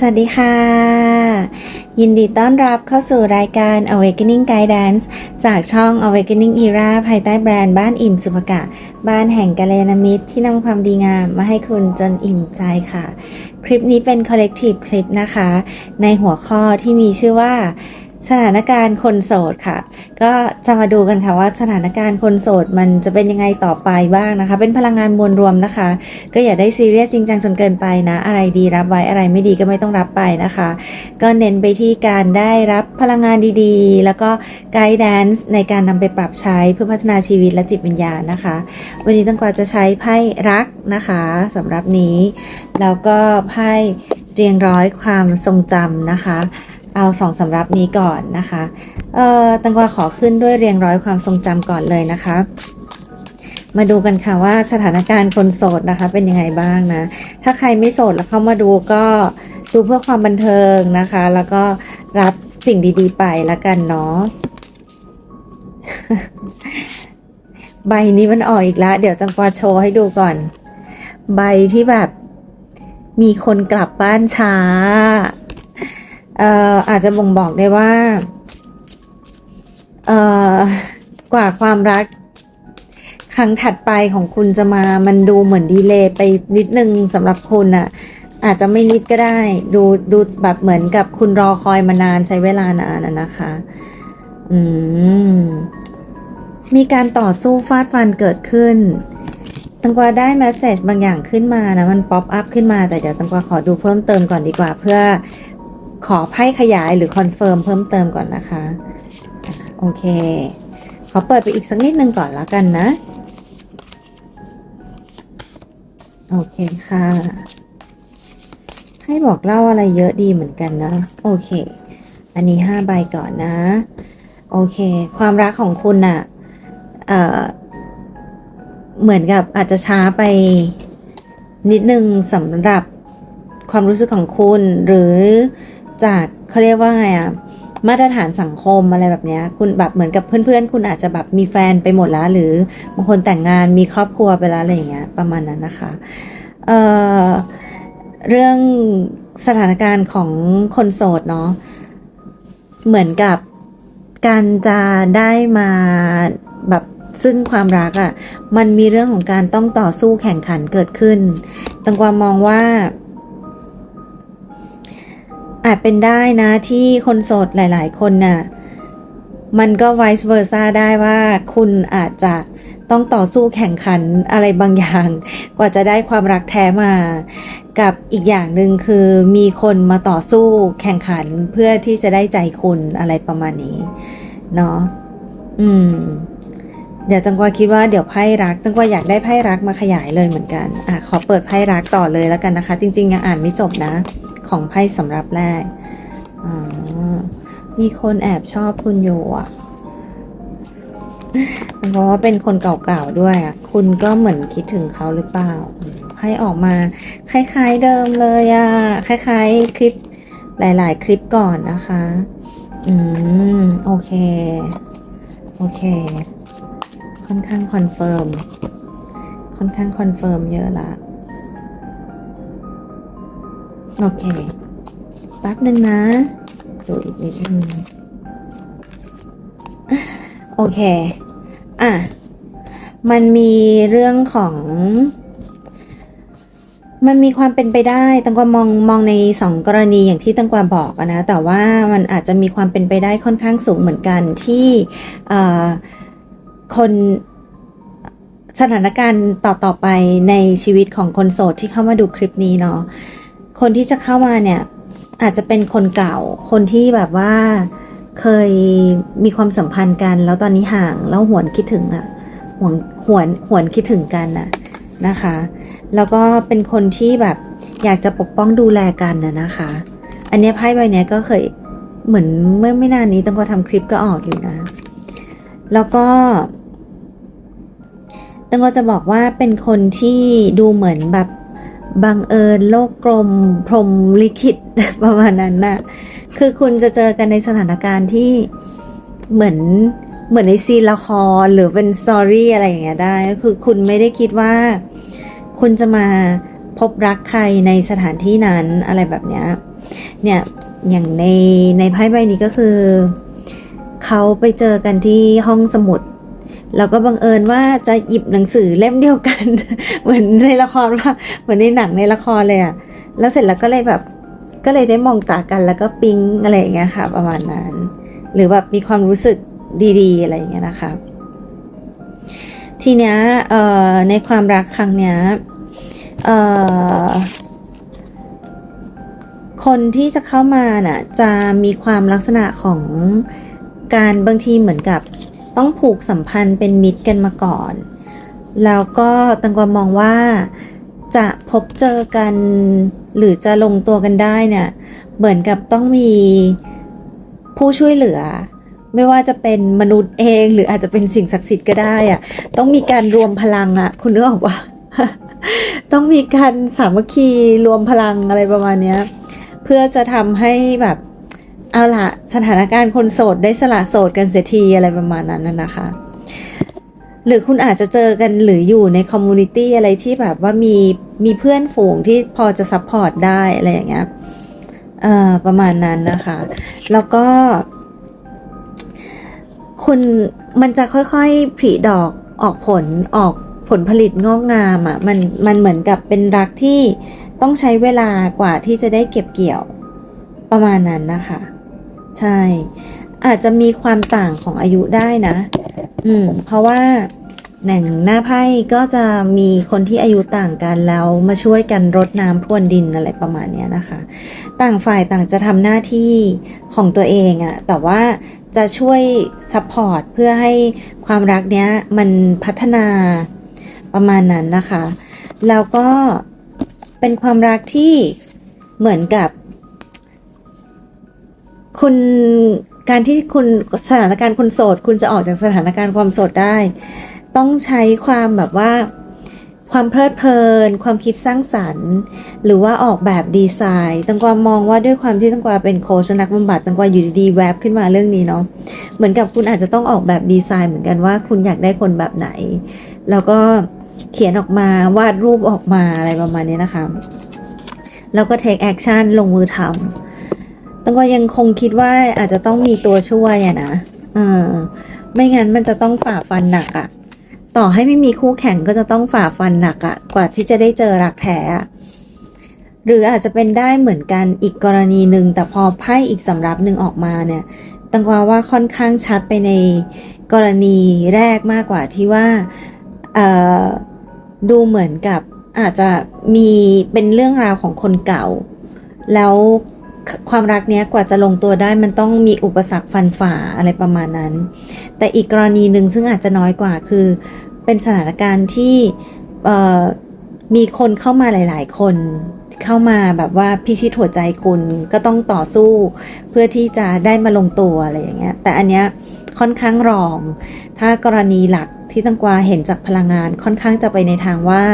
สวัสดีค่ะ ยินดีต้อนรับเข้าสู่รายการ Awakening Guidance จากช่อง Awakening Era ภายใต้แบรนด์บ้านอิ่มสุภกะ บ้านแห่งกาลยานามิตรที่นำความดีงามมาให้คุณจนอิ่มใจค่ะ คลิปนี้เป็น Collective คลิปนะคะ ในหัวข้อที่มีชื่อว่า สถานการณ์คนโสดค่ะ ก็จะมาดูกันค่ะว่าสถานการณ์คนโสดมันจะเป็นยังไงต่อไปบ้างนะคะ เป็นพลังงานมวลรวมนะคะ ก็อย่าได้ซีเรียสจริงจังจนเกินไปนะ อะไรดีรับไว้อะไรไม่ดีก็ไม่ต้องรับไปนะคะ ก็เน้นไปที่การได้รับพลังงานดีๆ แล้วก็ไกด์แดนซ์ในการนำไปปรับใช้เพื่อพัฒนาชีวิตและจิตวิญญาณนะคะ วันนี้ตั้งกว่าจะใช้ไพ่รักนะคะสำหรับนี้แล้วก็ไพ่เรียงร้อยความทรงจำนะคะ เอาสองสำรับนี้ก่อนนะคะเอ่อตังกวาขอขึ้นด้วยเรียงร้อยความทรงจำก่อนเลยนะคะ มาดูกันค่ะว่าสถานการณ์คนโสดนะคะ เป็นยังไงบ้างนะ ถ้าใครไม่โสดแล้วเข้ามาดูก็ดูเพื่อความบันเทิงนะคะ แล้วก็รับสิ่งดีๆไปละกันเนาะใบนี้มันออกอีกแล้ว เดี๋ยวจังกวาโชว์ให้ดูก่อน ใบที่แบบมีคนกลับบ้านช้า อาจจะบ่งบอกได้ว่า กว่าความรักครั้งถัดไปของคุณจะมา มันดูเหมือนดีเลย์ไปนิดนึงสำหรับคุณอะ่ะ อาจจะไม่นิดก็ได้ ดูดูแบบเหมือนกับคุณรอคอยมานานใช้เวลานานอะนะคะ อืม มีการต่อสู้ฟาดฟันเกิดขึ้นตังกวาได้แมสเซจบางอย่างขึ้นมานะ มันป๊อปอัพขึ้นมาแต่เดี๋ยวตังกวาขอดูเพิ่มเติมก่อนดีกว่า เพื่อ ขอไพ่ขยายหรือคอนเฟิร์มเพิ่มเติมก่อนนะคะ โอเค ขอเปิดไปอีกสักนิดนึงก่อนแล้วกันนะ โอเคค่ะ ให้บอกเล่าอะไรเยอะดีเหมือนกันนะ โอเค อันนี้ห้าใบก่อนนะ โอเค ความรักของคุณน่ะเอ่อ เหมือนกับอาจจะช้าไปนิดนึงสำหรับความรู้สึกของคุณหรือ จากเขาเรียกว่าไงอะมาตรฐานสังคมอะไรแบบนี้คุณแบบเหมือนกับเพื่อนๆ คุณอาจจะแบบมีแฟนไปหมดแล้ว หรือบางคนแต่งงานมีครอบครัวไปแล้วอะไรอย่างเงี้ยประมาณนั้นนะคะเอ่อเรื่องสถานการณ์ของคนโสดเนาะเหมือนกับการจะได้มาแบบซึ่งความรักอะ่ะมันมีเรื่องของการต้องต่อสู้แข่งขันเกิดขึ้นตังความมองว่า อาจเป็นได้นะที่คนโสดหลาย ๆ คนน่ะ มันก็ vice versa ได้ว่าคุณอาจจะต้องต่อสู้แข่งขันอะไรบางอย่าง กว่าจะได้ความรักแท้มา กับอีกอย่างหนึ่งคือมีคนมาต่อสู้แข่งขันเพื่อที่จะได้ใจคุณอะไรประมาณนี้เนาะอืม เดี๋ยวตังกวาคิดว่าเดี๋ยวไพ่รักตังกวาอยากได้ไพ่รักมาขยายเลยเหมือนกัน อะขอเปิดไพ่รักต่อเลยแล้วกันนะคะ จริง ๆ ยังอ่านไม่จบนะ ของไพ่สำหรับแรก มีคนแอบชอบคุณอยู่อะ เพราะว่าเป็นคนเก่าๆด้วยอะ คุณก็เหมือนคิดถึงเขาหรือเปล่า ให้ออกมาคล้ายๆเดิมเลยอะ คล้ายๆคลิปหลายๆ คลิปก่อนนะคะ อืม โอเค โอเค ค่อนข้างคอนเฟิร์ม ค่อนข้างคอนเฟิร์มเยอะละ โอเค แป๊บหนึ่งนะ ดูอีกนิดนึงโอเค อะ มันมีเรื่องของ มันมีความเป็นไปได้ตังกวามองมองในสองกรณีอย่างที่ตังกวาบอกนะ แต่ว่ามันอาจจะมีความเป็นไปได้ค่อนข้างสูงเหมือนกันที่คนสถานการณ์ต่อต่อไปในชีวิตของคนโสดที่เข้ามาดูคลิปนี้เนาะ คนที่จะเข้ามาเนี่ยอาจจะเป็นคนเก่า คนที่แบบว่าเคยมีความสัมพันธ์กัน แล้วตอนนี้ห่างแล้วหวนคิดถึงอะหวนหวนหวนคิดถึงกันน่ะนะคะ แล้วก็เป็นคนที่แบบอยากจะปกป้องดูแลกันน่ะนะคะ อันนี้ไพ่ใบเนี้ยก็เคยเหมือนเมื่อไม่นานนี้ตั้งก็ทำคลิปก็ออกอยู่นะ แล้วก็ตังก็จะบอกว่าเป็นคนที่ดูเหมือนแบบ บังเอิญโลกกลมพรมลิขิตประมาณนั้นน่ะ คือคุณจะเจอกันในสถานการณ์ที่เหมือนเหมือนในซีละครหรือเป็นสตอรี่อะไรอย่างเงี้ยได้ ก็คือคุณไม่ได้คิดว่า คุณจะมาพบรักใครในสถานที่นั้นอะไรแบบเนี้ย เนี่ยอย่างในในไพ่ใบนี้ก็คือ เขาไปเจอกันที่ห้องสมุด แล้วก็บังเอิญว่าจะหยิบหนังสือเล่มเดียวกัน เหมือนในละครว่าเหมือนในหนังในละครเลยอะแล้วเสร็จแล้วก็เลยแบบก็เลยได้มองตากันแล้วก็ปิ๊งอะไรอย่างเงี้ยค่ะ ประมาณนั้น หรือแบบมีความรู้สึกดีๆ อะไรอย่างเงี้ยนะคะ ทีเนี้ยเอ่อในความรักครั้งเนี้ยเอ่อคนที่จะเข้ามาน่ะจะมีความลักษณะของการบางทีเหมือนกับ ต้องผูกสัมพันธ์เป็นมิตรกันมาก่อน แล้วก็ตังกวามองว่าจะพบเจอกัน หรือจะลงตัวกันได้เนี่ยเหมือนกับต้องมีผู้ช่วยเหลือ ไม่ว่าจะเป็นมนุษย์เองหรืออาจจะเป็นสิ่งศักดิ์สิทธิ์ก็ได้อะต้องมีการรวมพลังอะคุณนึกออกปะต้องมีการสามัคคีรวมพลังอะไรประมาณเนี้ยเพื่อจะทำให้แบบ เอาล่ะสถานการณ์คนโสดได้สละโสดกันเสียทีอะไรประมาณนั้นนะนะคะ หรือคุณอาจจะเจอกันหรืออยู่ในคอมมูนิตี้อะไรที่แบบว่ามีมีเพื่อนฝูงที่พอจะซัพพอร์ตได้อะไรอย่างเงี้ยเอ่อประมาณนั้นนะคะ แล้วก็ คุณมันจะค่อยๆผลิดอกออกผลออกผลผลิตงอกงามอะ่ะมันมันเหมือนกับเป็นรักที่ต้องใช้เวลากว่าที่จะได้เก็บเกี่ยวประมาณนั้นนะคะ ใช่ อาจจะมีความต่างของอายุได้นะ อืม เพราะว่าแหน่งหน้าไพ่ก็จะมีคนที่อายุต่างกันแล้วมาช่วยกันรดน้ำพรวนดินอะไรประมาณนี้นะคะ ต่างฝ่ายต่างจะทำหน้าที่ของตัวเองอะแต่ว่าจะช่วยซัพพอร์ตเพื่อให้ความรักเนี้ยมันพัฒนาประมาณนั้นนะคะ แล้วก็เป็นความรักที่เหมือนกับ คุณการที่คุณสถานการณ์คุณโสด คุณจะออกจากสถานการณ์ความโสดได้ ต้องใช้ความแบบว่า ความเพลิดเพลิน ความคิดสร้างสรรค์ หรือว่าออกแบบดีไซน์ตังกวามองว่าด้วยความที่ตังกวาเป็นโค้ชนักบำบัดตังกวาอยู่ดีๆแวบขึ้นมาเรื่องนี้เนาะเหมือนกับคุณอาจจะต้องออกแบบดีไซน์เหมือนกันว่าคุณอยากได้คนแบบไหน แล้วก็เขียนออกมาวาดรูปออกมาอะไรประมาณนี้นะคะ แล้วก็ take action ลงมือทำ ตังกวายังคงคิดว่าอาจจะต้องมีตัวช่วยอะนะเออไม่งั้นมันจะต้องฝ่าฟันหนักอะต่อให้ไม่มีคู่แข่งก็จะต้องฝ่าฟันหนักอะกว่าที่จะได้เจอรักแท้อะหรืออาจจะเป็นได้เหมือนกันอีกกรณีหนึ่งแต่พอไพ่อีกสำรับหนึ่งออกมาเนี่ยตังกวาว่าค่อนข้างชัดไปในกรณีแรกมากกว่าที่ว่าเอ่อดูเหมือนกับอาจจะมีเป็นเรื่องราวของคนเก่า แล้ว ความรักเนี้ยกว่าจะลงตัวได้มันต้องมีอุปสรรคฟันฝ่าอะไรประมาณนั้น แต่อีกกรณีหนึ่งซึ่งอาจจะน้อยกว่าคือ เป็นสถานการณ์ที่มีคนเข้ามาหลาย ๆ คนเข้ามาแบบว่าพิชิตหัวใจคุณก็ต้องต่อสู้ เพื่อที่จะได้มาลงตัวอะไรอย่างเงี้ย แต่อันเนี้ยค่อนข้างรอง ถ้ากรณีหลักที่ตังกวาเห็นจากพลังงานค่อนข้างจะไปในทางว่า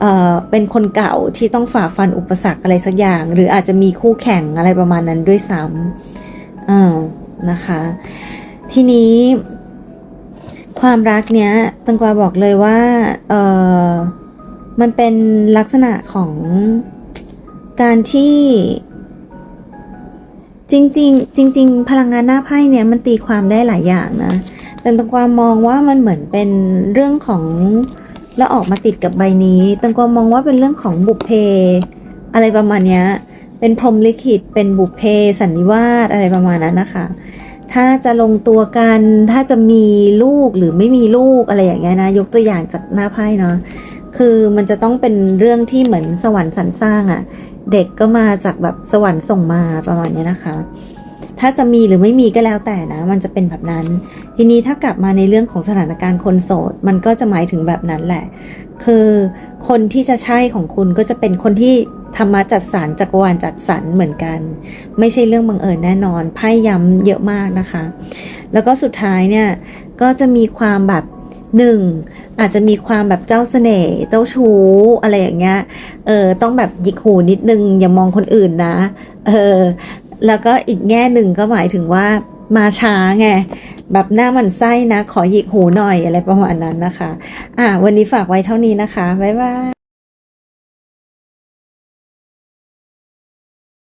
เเป็นคนเก่าที่ต้องฝ่าฟันอุปสรรคอะไรสักอย่าง หรืออาจจะมีคู่แข่งอะไรประมาณนั้นด้วยซ้ำนะคะ ทีนี้ ความรักเนี้ยตังกวาบอกเลยว่าเออมันเป็นลักษณะของการที่ จริง ๆ จริง ๆ พลังงานหน้าไพ่เนี่ยมันตีความได้หลายอย่างนะแต่ตังกวามองว่ามันเหมือนเป็นเรื่องของ แล้วออกมาติดกับใบนี้ตังกวมองว่าเป็นเรื่องของบุพเพ อะไรประมาณเนี้ยเป็นพรมลิขิตเป็นบุพเพสันนิวาสอะไรประมาณนั้นนะคะ ถ้าจะลงตัวกัน ถ้าจะมีลูกหรือไม่มีลูกอะไรอย่างเงี้ยนะ ยกตัวอย่างจากหน้าไพ่เนาะคือมันจะต้องเป็นเรื่องที่เหมือนสวรรค์สรรสร้างอะ่ะ เด็กก็มาจากแบบสวรรค์ส่งมาประมาณนี้นะคะ ถ้าจะมีหรือไม่มีก็แล้วแต่นะ มันจะเป็นแบบนั้น ทีนี้ถ้ากลับมาในเรื่องของสถานการณ์คนโสด มันก็จะหมายถึงแบบนั้นแหละ คือคนที่จะใช่ของคุณก็จะเป็นคนที่ธรรมะจัดสรรจักรวาลจัดสรรเหมือนกัน ไม่ใช่เรื่องบังเอิญแน่นอนไพ่ย้ำเยอะมากนะคะ แล้วก็สุดท้ายเนี่ยก็จะมีความแบบหนึ่งอาจจะมีความแบบเจ้าเสน่ห์เจ้าชู้อะไรอย่างเงี้ย เออต้องแบบหยิกหูนิดนึงอย่ามองคนอื่นนะ เออ แล้วก็อีกแง่หนึ่งก็หมายถึงว่ามาช้าไงแบบหน้ามันไส้นะ ขอหยิกหูหน่อยอะไรประมาณนั้นนะคะ อะวันนี้ฝากไว้เท่านี้นะคะ บ๊ายบาย